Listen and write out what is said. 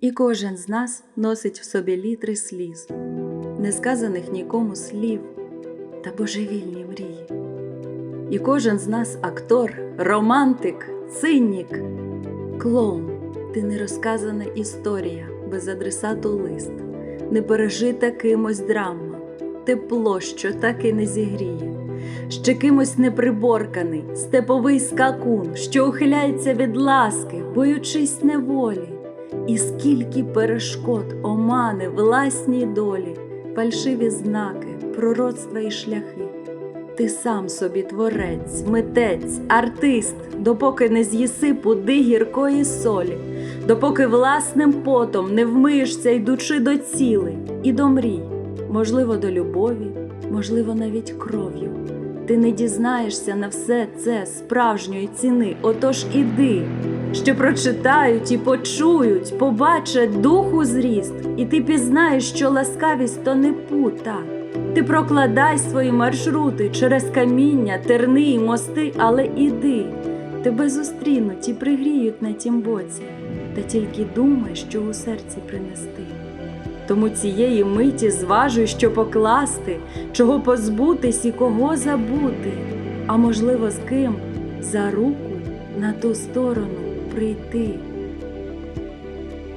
І кожен з нас носить в собі літри сліз, несказаних нікому слів та божевільні мрії. І кожен з нас актор, романтик, цинік, клоун, ти нерозказана історія, без адресату лист, не пережита кимось драма, тепло, що так і не зігріє, ще кимось неприборканий, степовий скакун, що ухиляється від ласки, боючись неволі. І скільки перешкод, омани, власній долі, фальшиві знаки, пророцтва і шляхи. Ти сам собі творець, митець, артист, допоки не з'їси пуди гіркої солі, допоки власним потом не вмиєшся, йдучи до цілей і до мрій, можливо, до любові, можливо, навіть кров'ю. Ти не дізнаєшся на все це справжньої ціни, отож іди, що прочитають і почують, побачать духу зріст, і ти пізнаєш, що ласкавість то не пута. Ти прокладай свої маршрути через каміння, терни і мости, але іди. Тебе зустрінуть і пригріють на тім боці, та тільки думай, що у серці принести. Тому цієї миті зважуй, що покласти, чого позбутись і кого забути, а можливо, з ким за руку на ту сторону прийти.